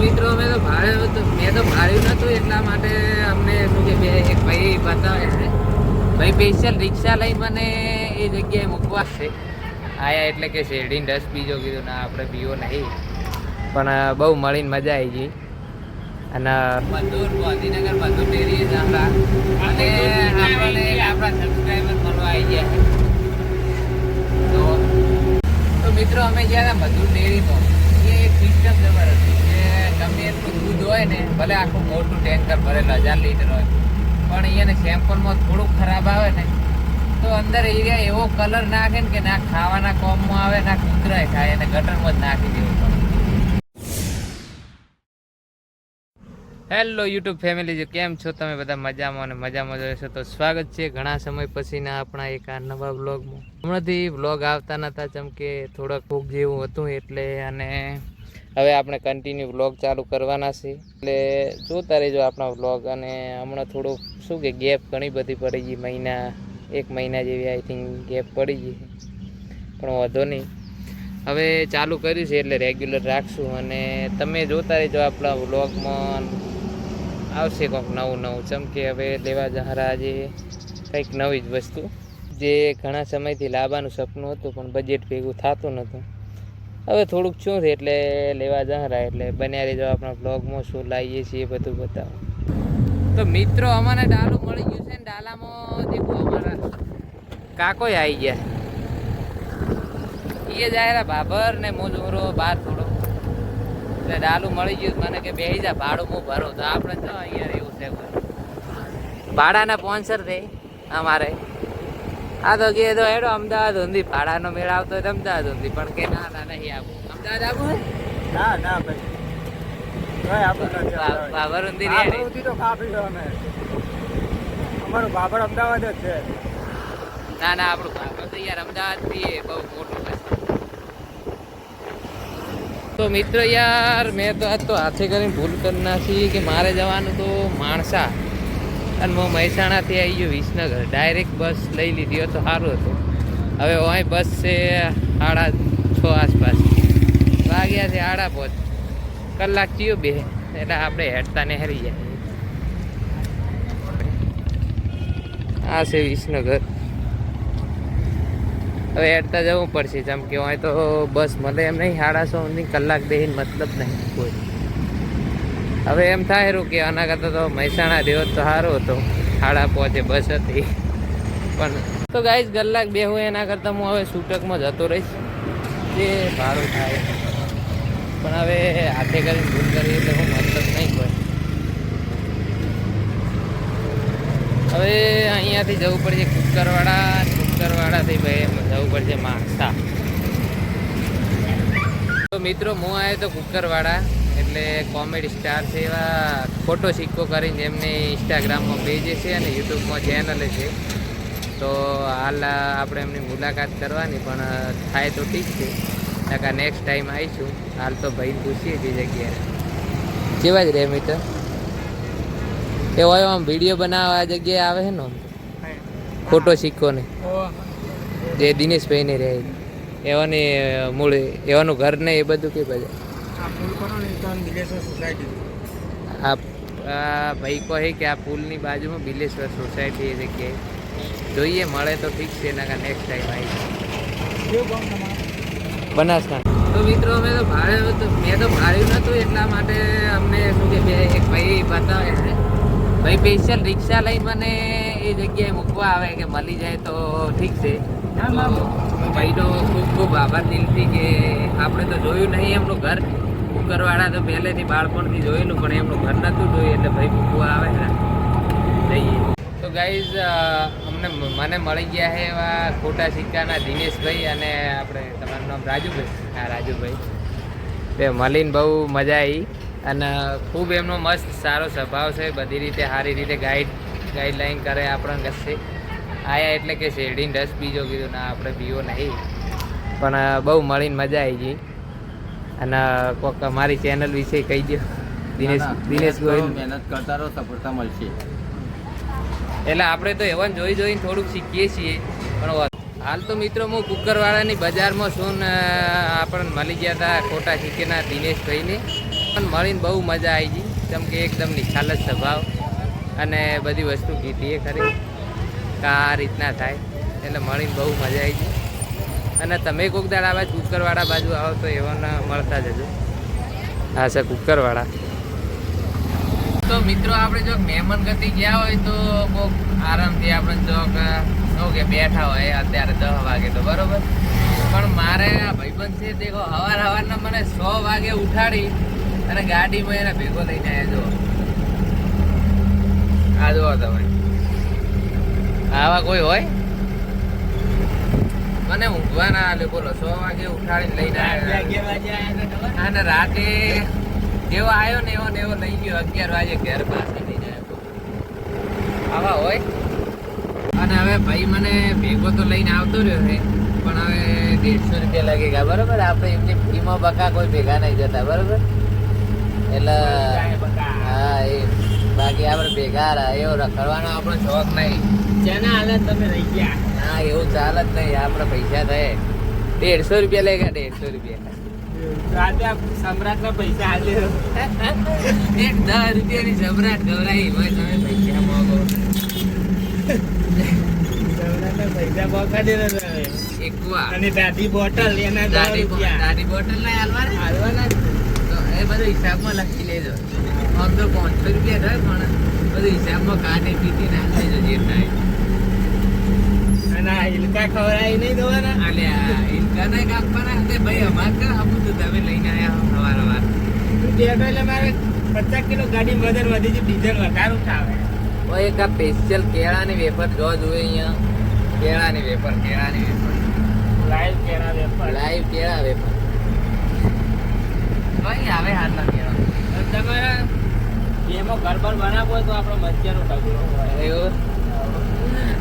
મિત્રો, અમે તો ભાડે મેં તો ભાડ્યું નતું એટલા માટે અમને શું કે બે એક ભાઈ બતાવે છે. ભાઈ સ્પેશિયલ રિક્ષા લઈને મને એ જગ્યાએ મૂકવા છે. આયા એટલે કે શેરડીને રસ બીજો કીધું, ના, આપણે પીવો નહીં. પણ બહુ મળીને મજા આવી ગઈ. અને મધુર ગાંધીનગર મધુર ડેરી આપણા. અને આપણને આપણા સબસ્ક્રાઈબર મળવા આવી ગયા તો મિત્રો, અમે ગયા હતા બધું ડેરીમાં એ એક સિસ્ટમ જબર હતી કે ગમે એટલું દૂધ હોય ને, ભલે આખું મોટું ટેન્કર ભરેલું, હજાર લીટર હોય. પણ અહીંયાને સેમ્પલમાં થોડુંક ખરાબ આવે ને, તો અંદર એરિયા એવો કલર નાખે ને કે ના ખાવાના કોમમાં આવે, ના કૂતરાય ખાય અને ગટરમાં જ નાખી દેવું હેલો યુટ્યુબ ફેમિલી કેમ છો તમે બધા? મજામાં અને મજામાં રહેશો. તો સ્વાગત છે ઘણા સમય પછીના આપણા એક આ નવા વ્લોગમાં હમણાંથી વ્લોગ આવતા નતા ચમ કે થોડાક ભૂખ જેવું હતું એટલે, અને હવે આપણે કન્ટિન્યુ વ્લોગ ચાલુ કરવાના છે એટલે જોતા રહેજો આપણા વ્લોગ અને હમણાં થોડુંક શું કે ગેપ ઘણી બધી પડી ગઈ. મહિના, એક મહિના જેવી આઈ થિંક ગેપ પડી ગઈ પણ વાંધો નહીં. હવે ચાલુ કર્યું છે એટલે રેગ્યુલર રાખશું અને તમે જોતા રહેજો આપણા વ્લોગમાં આવશે કંઈક નવું નવું. ચમકે હવે લેવા જહારા આજે કંઈક નવી જ વસ્તુ. જે ઘણા સમયથી લાવવાનું સપનું હતું, પણ બજેટ ભેગું થતું નહોતું. હવે થોડુંક શું છે, એટલે લેવા જહારા એટલે બન્યા રહેજો આપણા બ્લોગમાં શું લાવીએ છીએ બધું બતાવો. તો મિત્રો, અમારે ડાલું મળી ગયું છે ને, ડાલામાં દેખો અમારા. કાકોય આવી ગયા. એ જાય બાબર ને મોજોરો બાર થોડો. એટલે ડાલું મળી ગયું મને કે બેસી જા, ભાડું હું ભરું. તો આપણે તો અહીંયા એવું છે ભાડાના સ્પોન્સર થઈ અમારે. આ તો કે તો હેડો અમદાવાદ ઊંધી ભાડાનો મેળ આવતો હોય અમદાવાદ ઊંધી પણ કે ના ના નહીં આવું અમદાવાદ આવું હે? ના ના ભાઈ. અમદાવાદ. બાબર ઊંધી ઊંધી તો કાફી છે અમે. અમારું બાબર અમદાવાદ જ છે. ના ના આપણું બાબર તો યાર અમદાવાદથી બહુ મોટું તો મિત્રો યાર મેં તો આજ તો હાથે કરીને ભૂલ કરી નાખી કે મારે જવાનું તો માણસા. અને હું મહેસાણાથી આવી ગયો વિસનગર. ડાયરેક્ટ બસ લઈ લીધી તો સારું હતું. હવે અહીં બસ છે સાડા છ આસપાસ. વાગ્યા છે આડા પોચ. કલાક થયો બે. એટલે આપણે હેડતા ને હરી જાય આ છે વિસનગર. હવે હેડતા જવું પડશે. જેમ કે અહીં તો બસ મળે એમ નહીં. સાડા સો ની કલાક બેહીને મતલબ નહીં. કોઈ. હવે એમ થાય કે આના કરતાં તો મહેસાણા રહ્યો તો સારો હતો. સાડા પહોંચે બસ હતી. પણ તો ગાઈશ કલાક બે હોય એના કરતાં હું હવે સૂટકમાં જતો રહીશ. જે સારું થાય. પણ હવે હાથે કરીને ભૂલ કરી એટલે હું મતલબ નહીં હોય હવે અહીંયાથી જવું પડશે કુકરવાડા. કુકરવાડાથી ભાઈ જવું પડશે માણસા. તો મિત્રો, હું આવ્યો તો કુકરવાડા. એટલે કોમેડી સ્ટાર છે એવા ફોટો સિક્કો કરીને એમને ઇન્સ્ટાગ્રામમાં પેજે છે અને યુટ્યુબમાં ચેનલે છે. તો હાલ આપણે એમની મુલાકાત કરવાની, પણ થાય તો ઠીક છે. નકા નેક્સ્ટ ટાઈમ આવીશું. હાલ તો ભાઈ પૂછીએ જે જગ્યાએ કેવા જ રહે મિત્ર? એ હોય આમ વીડિયો બનાવવા જગ્યાએ આવે છે ને ફોટો સિક્કો ને જે દિનેશભાઈ ને રહે. એવાની મૂળ, એવાનું ઘર ને એ બધું કે બધું? આ પુલ કરો ને બિલેશ્વર સોસાયટી આ ભાઈ કહે કે આ પુલની બાજુમાં બિલેશ્વર સોસાયટી એ જગ્યાએ જોઈએ મળે તો ઠીક છે એના નેક્સ્ટ ટાઈમ આવી બનાસકાંઠા. તો મિત્રો અમે તો ભાડે તો મેં તો ભાડ્યું નહોતું એટલા માટે અમને શું કે બે એક ભાઈ બતાવે છે. ભાઈ સ્પેશિયલ રિક્ષા લઈને મને એ જગ્યાએ મૂકવા આવે કે મળી જાય તો ઠીક છે. ભાઈનો ખૂબ ખૂબ આભાર દિલથી કે આપણે તો જોયું નહીં એમનું ઘર. કુકરવાળા તો પહેલેથી બાળપણથી જોયેલું, પણ એમનું ઘર નહોતું જોયું, એટલે ભાઈ મૂકવા આવે ને જઈએ. તો ગાઈઝ અમને મને મળી ગયા છે એવા ખોટા સિક્કાના દિનેશભાઈ અને આપણે તમારું નામ રાજુભાઈ. હા, રાજુભાઈ. તે મળીને બહુ મજા આવી અને ખૂબ એમનો મસ્ત સારો સ્વભાવ છે, બધી રીતે સારી રીતે ગાઈડ ગાઈડલાઈન કરે આપણને કશે આયા એટલે કે શેરડીને રસ બીજો કીધું, ના, આપણે પીવો નહીં. પણ બહુ મળીને મજા આવી ગઈ. અને કોક મારી ચેનલ વિશે કહી દો દિનેશ દિનેશ મહેનત ગોહિલ મહેનત કરતા રહો સફળતા મળશે. એટલે આપણે તો એવન જોઈ જોઈને થોડુંક શીખીએ છીએ. પણ હાલ તો મિત્રો હું કુકરવાળાની બજારમાં છું ને આપણને મળી ગયા હતા ખોટા શીખેના દિનેશભાઈને. પણ મળીને બહુ મજા આવી ગઈ. કેમ કે એકદમ નિખાલસ સ્વભાવ અને બધી વસ્તુ કીધી એ ખરી. કે આ રીતના થાય. એટલે મળીને બહુ મજા આવી ગઈ. અને તમે કોઈક દાડ આવા કુકરવાળા બાજુ આવો તો એવાને મળતા જજો. હા છે કુકરવાળા. તો મિત્રો, આપણે જો મહેમાન ગતિ ગયા હોય તો બહુ આરામથી આપણે જો કે બેઠા હોય અત્યારે દસ વાગે તો બરોબર. પણ મારે ભાઈબંધ છે દેખો હવાર હવારના મને સો વાગે ઉઠાડી અને ગાડીમાં એને ભેગો લઈને આવ્યા જો આ જુઓ તમે. આવા કોઈ હોય? મને ઊંઘવા ના આલે બોલો સો વાગે ઉઠાડી લઈને આવ્યો. અને રાતે જેવો આવ્યો ને એવો ને એવો લઈ ગયો અગિયાર વાગે ઘર પાસે લઈને આવ્યો. આવા હોય? અને હવે ભાઈ મને ભેગો તો લઈને આવતો રહ્યો છે પણ હવે દેડસો રૂપિયા લાગે ગયા બરોબર? આપણે એમની ફીમાં બકા કોઈ ભેગા નહીં જતા બરોબર? એટલે હા એ. બાકી આપણે ભેગા એવો રખડવાનો આપણો શોખ નહીં. જેના હાલત તમે રહી ગયા. હા એવું ચાલે જ નહીં. આપણે પૈસા થાય. દેડસો રૂપિયા લઈ ગયા દેડસો રૂપિયા? રાતે પૈસા એક દસ રૂપિયાની સમ્રાટ ગવરાઈ હોય તમે પૈસા મોગો પૈસા ને તમે. એકવા. અને દાદી બોટલ એના દાદી દાદી બોટલ ના હાલવાના? હાલવાના એ બધો હિસાબમાં લખી લેજો. આમ તો પાંચસો રૂપિયા થાય પણ બધું હિસાબમાં કાઢી પીતી નાખી લેજો જે થાય. અને આ ખવડાવી નહીં દેવાના. અલ્યા ઇનકા નહીં કાપવાના તે ભાઈ અમાર કર આપું તો તમે લઈને આયા સવાર સવાર તું બેઠો એટલે મારે પચાસ કિલો ગાડી વજન વધી છે ડીઝલ વધારે ઉઠાવે ઓય એક આ સ્પેશિયલ કેળાની વેફર જો જોવે અહીંયા. કેળાની વેફર કેળાની વેફર. લાઈવ કેળા વેપાર લાઈવ કેળા વેફર. કઈ આવે હાથના કેળા. તમારે એમાં ગરબડ બનાવો તો આપણો મધ્યનો ઢગલો હોય. એવું?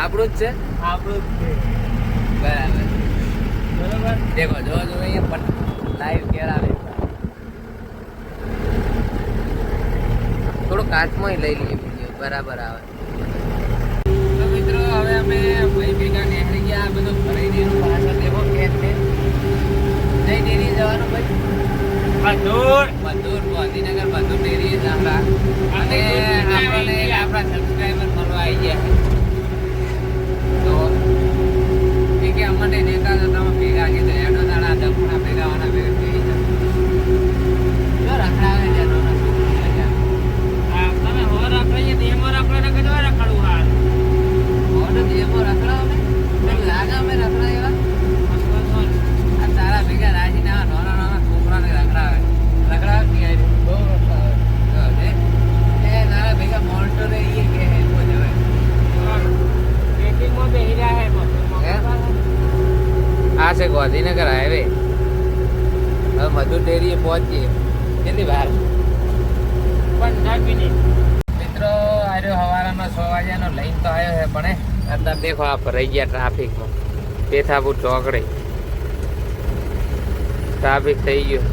આપણું જ છે? આપણું જ છે. બરાબર. બરાબર? દેખો જો જો અહીંયા પણ લાઈવ કેર આવે થોડો કાચમાં લઈ લઈએ વીડિયો બરાબર આવે. તો મિત્રો હવે અમે ભાઈ ભેગા નીકળી ગયા આ બધું ભરાઈ દીધું પાછળ દેખો કેર છે? જઈ ડેરી જવાનું ભાઈ. મધુર મધુર ગાંધીનગર મધુર ડેરી આપણા અને આપણને આપણા સબસ્ક્રાઈબર મળવા આવી ગયા તો એ કે અમને નેતા તો તમે ભેગા કીધું એનો દાડા દફણા ભેગા વાના ભેગા થઈ જાય જો રખડાવે છે નાના છોકરાને ત્યાં. આ તમે હો રખડીએ તો એમાં રખડો ને કદવા રખડવું હાલ મોઢું દેહમાં રખડાવો ને તમને લાગે અમે રખડાય એવા આ તારા ભેગા રાજીને આવા નાના નાના છોકરાને રખડાવે રખડાવે કે યાર બહુ રખડાવે જો છે. એ નાના ભેગા મોન્ટો રે ઈ કે હે કો જવાય ટ્રેકિંગમાં બેહી રહ્યા હે મધુરમાં. હે? આ છે ગાંધીનગર હાઈવે હવે મધુર ડેરીએ પહોંચીએ. કેટલી વાર? પંદર મિનિટ મિત્રો આર્યો હવારામાં સો વાગ્યાનો લઈને તો આવ્યો છે પણ અત્યારે દેખો આ ભરાઈ ગયા ટ્રાફિકમાં પેથાપુર ચોકડે. ટ્રાફિક થઈ ગયો.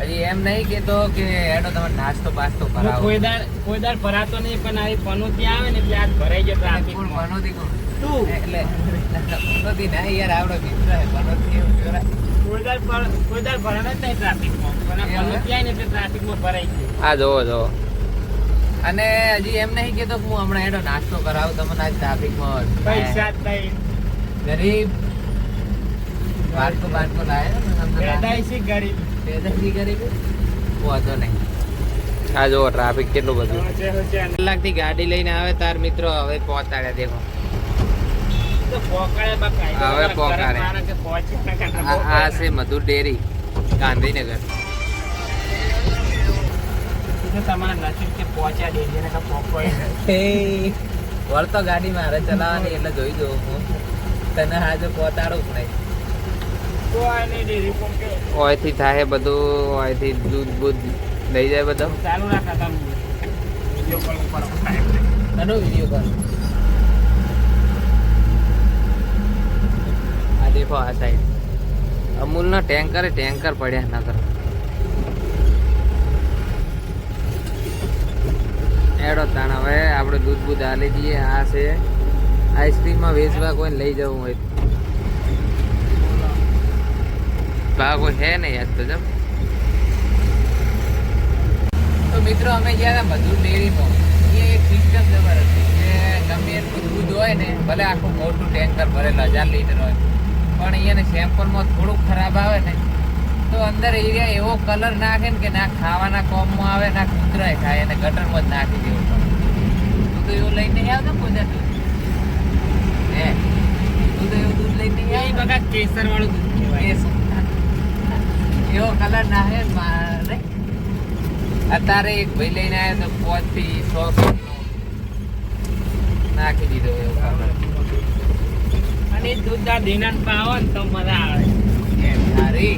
હજી એમ નહીં કેતો કે એનો તમે નાસ્તો બાસ્તો કરાવો. કોઈ દાડ કોઈ દાર ભરાતો નહીં પણ આ પનોતી આવે ને એટલે આજ ભરાઈ ગયો ટ્રાફિક પનોતી તું. એટલે બનોતી ના યાર આવડો મિત્ર હે બનોતી એવું કહેવાય. અને હજી એમ નહીં કેતો કે હું હમણાં એનો નાસ્તો કરાવું તમને આજ ટ્રાફિકમાં પૈસા ગરીબ. બાટકો બાટકો લાવે ગરીબ. ગરીબ? વાંધો નહીં. આ જો ટ્રાફિક કેટલું બધું. કલાકથી ગાડી લઈને આવે તાર મિત્રો હવે પહોંચાડ્યા દેખો. હવે કાંઈ આ છે મધુર ડેરી ગાંધીનગર. વળતો ગાડી મારે ચલાવવાની એટલે જોઈ દઉં હું. તને હાજર પહોંચાડું જ નહીં. ઓયથી થાય બધું ઓયથી દૂધ બૂધ લઈ જાય બધું. ચાલુ રાખા તમે વીડિયો કોલ ઉપર આનો વીડિયો કોલ. દેખો આ સાઈડ અમૂલના ટેન્કરે ટેન્કર પડ્યા નગર એડો તાણ, હવે આપણે દૂધ બૂધ આલી દઈએ. આ છે આઈસ્ક્રીમમાં વેચવા કોઈને લઈ જવું હોય ભાવ કોઈ છે નહીં આજ તો જમ મિત્રો, અમે ગયા હતા મધુર ડેરીમાં. એ એક સિસ્ટમ જબર હતી ગમે દૂધ હોય ને, ભલે આખું મોટું ટેન્કર ભરેલું, હજાર લીટર હોય. પણ અહીંયા સેમ્પલમાં થોડુંક ખરાબ આવે ને તો અંદર એરિયા એવો કલર નાખે ને કે ના ખાવાના કોમમાં આવે ના કૂતરાય ખાય અને ગટરમાં જ નાખી દેવું પડે. તું તો એવું લઈને નહીં આવતો કોઈ દા દૂધ હે? તું તો એવું દૂધ લઈને નહીં એ બકા કેસર વાળું દૂધ કહેવાય. એવો કલર નાખે મારે. અત્યારે એક ભાઈ લઈને આવ્યો તો પાંચથી સો નાખી દીધો એવો કલર એ દૂધ આ દીનાન પાવો ને તો મજા આવે. કે સારી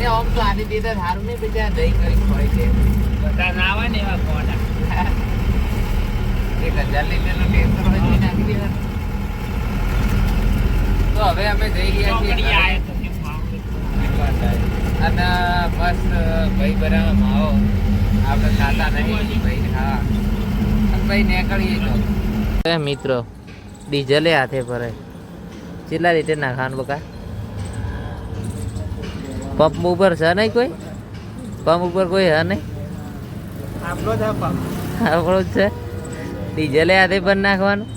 એ ઓમ તો આની દીધા સારું નહીં બીજા દહીં કરી ખોઈ છે બધા ના આવે ને એવા ગોડા એક હજાર લીટરનું ટેસ્ટ હોય નાખી દે તો હવે અમે જઈ રહ્યા છીએ અને બસ ભાઈ બરાબર માવો આપણે ખાતા નહીં. ભાઈ હા. ભાઈ નીકળીએ તો. મિત્રો ડીઝલે હાથે ભરે કેટલા લીટર નાખવાનું બકા? પંપ ઉપર છે નહીં કોઈ? પંપ ઉપર કોઈ હે નહીં? આપણો જ. આપણું જ છે? ડીઝલે આધે પણ નાખવાનું?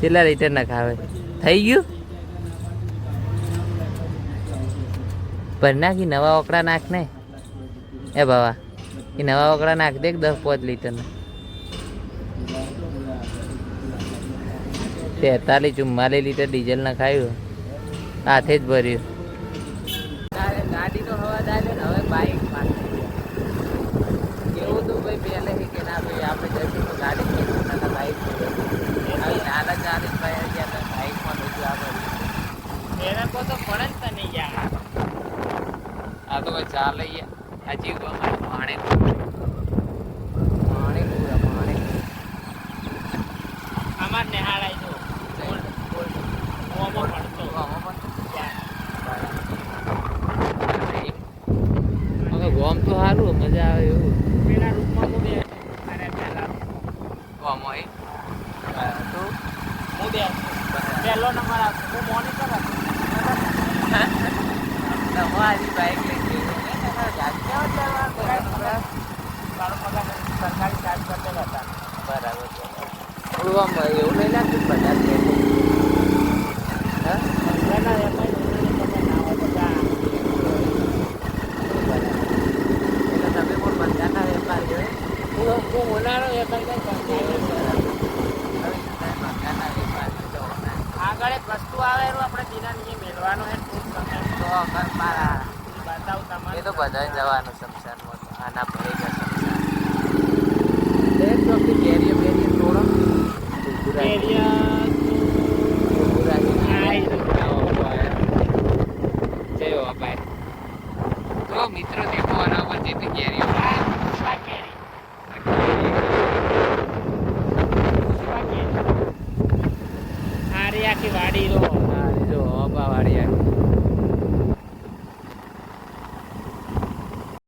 કેટલા લીટર નખાવે? થઈ ગયું? પર નાખી નવા ઓકડા નાખ ને એ બાવા એ નવા ઓકડા નાખ દે દસ પાંચ લીટરના? તેતાલીસ ચુમ્માલીસ લીટર ડીઝલ નખાયું. હાથે જ ભર્યું. ગાડીનો ને હવે બાઈક એવું તો ભાઈ પહેલે કે ના ભાઈ આપણે જઈશું તો ગાડી જઈશું ના બાઈક હવે નાના ચાલીસ ભાઈ ગયા હતા બાઈકમાં બધું આપણે એને કહો તો પડે જ તને યાર આ તો ભાઈ ચાલે યાર. પાણી પાણી પૂરા પાણી અમાર નિહાળાય જો ઓમો પડતો હવે ગોમ તો સારું મજા આવે એવું. પેલા રૂમમાં બેઠો અરે પેલા ગોમ હોય તું હું બેઠો પહેલો નંબર આવશે હું મોનિટર હતો તમારી બાઇક લઈ ગઈ મારો સરકારી ચાર્જ કરતો હતા. બરાબર એવું નહીં લાગ્યું બધા